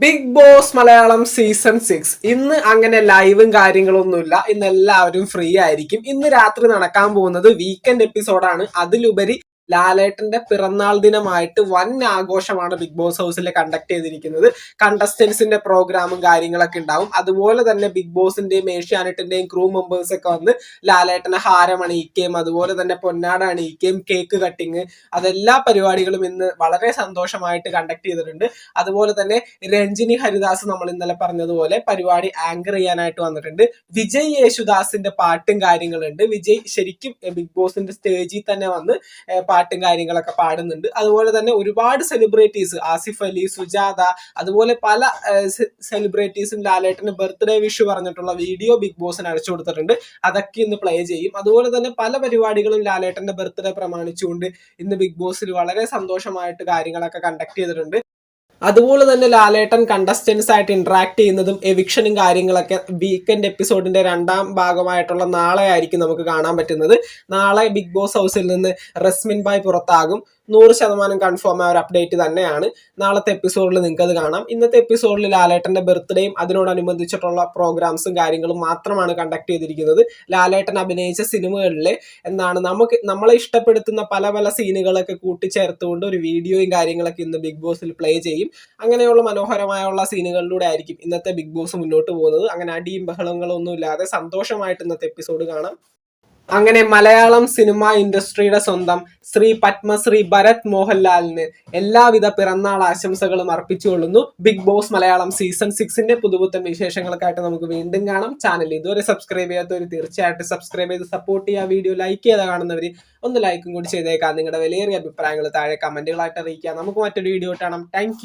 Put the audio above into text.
Bigg Boss Malayalam season six ഇന്ന് അങ്ങനെ ലൈവും കാര്യങ്ങളൊന്നുമില്ല. ഇന്ന് എല്ലാവരും ഫ്രീ ആയിരിക്കും. ഇന്ന് രാത്രി നടക്കാൻ പോകുന്നത് വീക്കെൻഡ് എപ്പിസോഡാണ് അതിലുപരി ലാലേട്ടന്റെ പിറന്നാൾ ദിനമായിട്ട് വൻ ആഘോഷമാണ് ബിഗ് ബോസ് ഹൗസിൽ കണ്ടക്ട് ചെയ്തിരിക്കുന്നത്. കണ്ടസ്റ്റൻസിന്റെ പ്രോഗ്രാമും കാര്യങ്ങളൊക്കെ ഉണ്ടാവും. അതുപോലെ തന്നെ ബിഗ് ബോസിന്റെയും ഏഷ്യാനെറ്റിന്റെയും ക്രൂ മെമ്പേഴ്സ് ഒക്കെ വന്ന് ലാലേട്ടനെ ഹാരം അണിയിക്കുകയും അതുപോലെ തന്നെ പൊന്നാട അണിയിക്കുകയും കേക്ക് കട്ടിങ് അതെല്ലാ പരിപാടികളും ഇന്ന് വളരെ സന്തോഷമായിട്ട് കണ്ടക്ട് ചെയ്തിട്ടുണ്ട്. അതുപോലെ തന്നെ രഞ്ജിനി ഹരിദാസ് നമ്മൾ ഇന്നലെ പറഞ്ഞതുപോലെ പരിപാടി ആങ്കർ ചെയ്യാനായിട്ട് വന്നിട്ടുണ്ട്. വിജയ് യേശുദാസിന്റെ പാട്ടും കാര്യങ്ങളുണ്ട്. വിജയ് ശരിക്കും ബിഗ് ബോസിന്റെ സ്റ്റേജിൽ തന്നെ വന്ന് പാട്ടും കാര്യങ്ങളൊക്കെ പാടുന്നുണ്ട്. അതുപോലെ തന്നെ ഒരുപാട് സെലിബ്രിറ്റീസ് ആസിഫ് അലി സുജാത അതുപോലെ പല സെലിബ്രിറ്റീസും ലാലേട്ടന് ബർത്ത്ഡേ വിഷ് പറഞ്ഞിട്ടുള്ള വീഡിയോ ബിഗ് ബോസിന് അടച്ചു കൊടുത്തിട്ടുണ്ട്. അതൊക്കെ ഇന്ന് പ്ലേ ചെയ്യും. അതുപോലെ തന്നെ പല പരിപാടികളും ലാലേട്ടന്റെ ബർത്ത്ഡേ പ്രമാണിച്ചുകൊണ്ട് ഇന്ന് ബിഗ് ബോസിൽ വളരെ സന്തോഷമായിട്ട് കാര്യങ്ങളൊക്കെ കണ്ടക്ട് ചെയ്തിട്ടുണ്ട്. അതുപോലെ തന്നെ ലാലേട്ടൻ കണ്ടസ്റ്റൻസ് ആയിട്ട് ഇന്ററാക്ട് ചെയ്യുന്നതും എവിക്ഷനും കാര്യങ്ങളൊക്കെ വീക്കെൻഡ് എപ്പിസോഡിന്റെ രണ്ടാം ഭാഗമായിട്ടുള്ള നാളെ ആയിരിക്കും നമുക്ക് കാണാൻ പറ്റുന്നത്. നാളെ ബിഗ് ബോസ് ഹൗസിൽ നിന്ന് റസ്മിൻ ബായ് പുറത്താകും. നൂറ് ശതമാനം കൺഫേം ആയ ഒരു അപ്ഡേറ്റ് തന്നെയാണ്. നാളത്തെ എപ്പിസോഡിൽ നിങ്ങൾക്ക് അത് കാണാം. ഇന്നത്തെ എപ്പിസോഡിൽ ലാലേട്ടന്റെ ബർത്ത്ഡേയും അതിനോടനുബന്ധിച്ചിട്ടുള്ള പ്രോഗ്രാംസും കാര്യങ്ങളും മാത്രമാണ് കണ്ടക്ട് ചെയ്തിരിക്കുന്നത്. ലാലേട്ടൻ അഭിനയിച്ച സിനിമകളിലെ എന്താണ് നമുക്ക് നമ്മളെ ഇഷ്ടപ്പെടുത്തുന്ന പല പല സീനുകളൊക്കെ കൂട്ടിച്ചേർത്തുകൊണ്ട് ഒരു വീഡിയോയും കാര്യങ്ങളൊക്കെ ഇന്ന് ബിഗ് ബോസിൽ പ്ലേ ചെയ്യും. അങ്ങനെയുള്ള മനോഹരമായുള്ള സീനുകളിലൂടെ ആയിരിക്കും ഇന്നത്തെ ബിഗ് ബോസ് മുന്നോട്ട് പോകുന്നത്. അങ്ങനെ അടിയും ബഹളങ്ങളൊന്നും ഇല്ലാതെ സന്തോഷമായിട്ട് ഇന്നത്തെ എപ്പിസോഡ് കാണാം. അങ്ങനെ മലയാളം സിനിമ ഇൻഡസ്ട്രിയുടെ സ്വന്തം ശ്രീ പത്മശ്രീ ഭരത് മോഹൻലാലിന് എല്ലാവിധ പിറന്നാൾ ആശംസകളും അർപ്പിച്ചുകൊള്ളുന്നു ബിഗ് ബോസ് മലയാളം സീസൺ സിക്സിന്റെ പുതുപുത്തൻ വിശേഷങ്ങൾക്കായിട്ട് നമുക്ക് വീണ്ടും കാണാം. ചാനൽ ഇതുവരെ സബ്സ്ക്രൈബ് ചെയ്യാത്തവർ തീർച്ചയായിട്ടും സബ്സ്ക്രൈബ് ചെയ്ത് സപ്പോർട്ട് ചെയ്യുക. വീഡിയോ ലൈക്ക് ചെയ്താൽ കാണുന്നവർ ഒന്ന് ലൈക്കും കൂടി ചെയ്തേക്കാം. നിങ്ങളുടെ വിലയേറിയ അഭിപ്രായങ്ങൾ താഴെ കമന്റുകളായിട്ട് അറിയിക്കുക. നമുക്ക് മറ്റൊരു വീഡിയോ കാണാം. താങ്ക്